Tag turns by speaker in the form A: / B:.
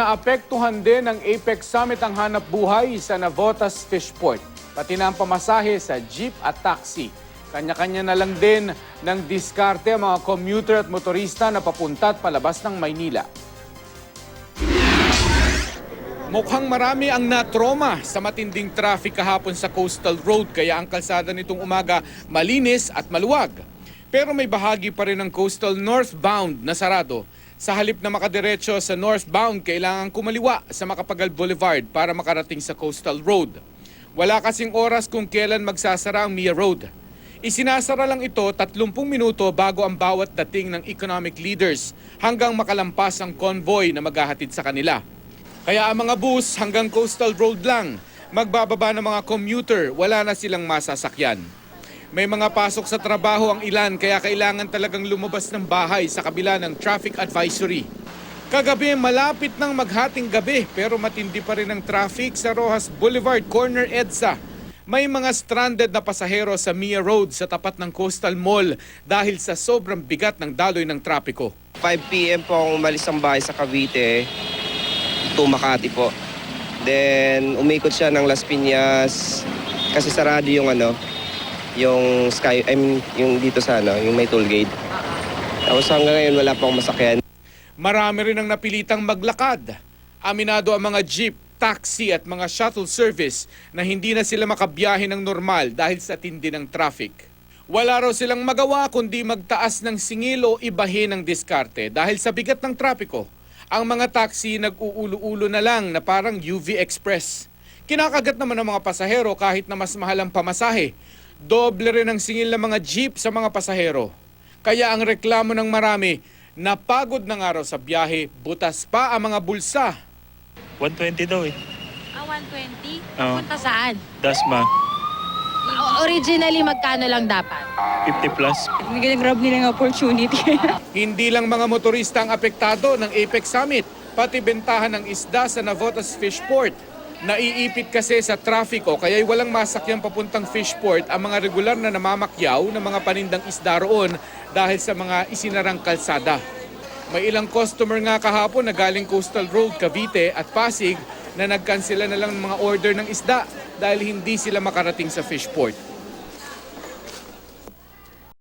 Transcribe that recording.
A: naapektuhan din ng Apex Summit ang hanap buhay sa Navotas Fishport, pati na ang pamasahe sa jeep at taxi. Kanya-kanya na lang din ng diskarte ang mga commuter at motorista na papunta at palabas ng Maynila. Mukhang marami ang natroma sa matinding traffic kahapon sa Coastal Road kaya ang kalsada nitong umaga malinis at maluwag. Pero may bahagi pa rin ng Coastal Northbound na sarado. Sa halip na makadiretso sa northbound, kailangan kumaliwa sa Makapagal Boulevard para makarating sa Coastal Road. Wala kasing oras kung kailan magsasara ang Mia Road. Isinasara lang ito 30 minuto bago ang bawat dating ng economic leaders hanggang makalampas ang convoy na maghahatid sa kanila. Kaya ang mga bus hanggang coastal road lang. Magbababa ng mga commuter, wala na silang masasakyan. May mga pasok sa trabaho ang ilan kaya kailangan talagang lumabas ng bahay sa kabila ng traffic advisory. Kagabi malapit ng maghating gabi pero matindi pa rin ang traffic sa Rojas Boulevard Corner EDSA. May mga stranded na pasahero sa Mia Road sa tapat ng Coastal Mall dahil sa sobrang bigat ng daloy ng trapiko.
B: 5 p.m. po akong umalis ng bahay sa Cavite to Makati po. Then umikot siya ng Las Piñas kasi sarado yung ano, yung sky, I mean, yung dito sa ano, yung may toll gate. Tapos hanggang ngayon wala pa akong masakyan.
A: Marami rin ang napilitang maglakad. Aminado ang mga jeep, taxi at mga shuttle service na hindi na sila makabiyahe ng normal dahil sa tindi ng traffic. Wala raw silang magawa kundi magtaas ng singil o ibahin ng diskarte dahil sa bigat ng trapiko. Ang mga taxi nag-uulo-ulo na lang na parang UV Express. Kinakagat naman ng mga pasahero kahit na mas mahal ang pamasahe. Doble rin ang singil ng mga jeep sa mga pasahero. Kaya ang reklamo ng marami, napagod na nga raw sa biyahe, butas pa ang mga bulsa.
C: 120 daw eh.
D: Ah, 120?
C: Oo.
D: Punta saan?
C: Dasma,
D: O- Originally, magkano lang dapat?
C: 50 plus.
E: Nag-grab nila ng opportunity.
A: Hindi lang mga motorista ang apektado ng Apex Summit, pati bentahan ng isda sa Navotas Fishport. Naiipit kasi sa trafiko kaya walang masakyan papuntang Fishport ang mga regular na namamakyaw ng mga panindang isda roon dahil sa mga isinarang kalsada. May ilang customer nga kahapon na galing Coastal Road, Cavite at Pasig na nagkansela na lang ng mga order ng isda dahil hindi sila makarating sa Fishport.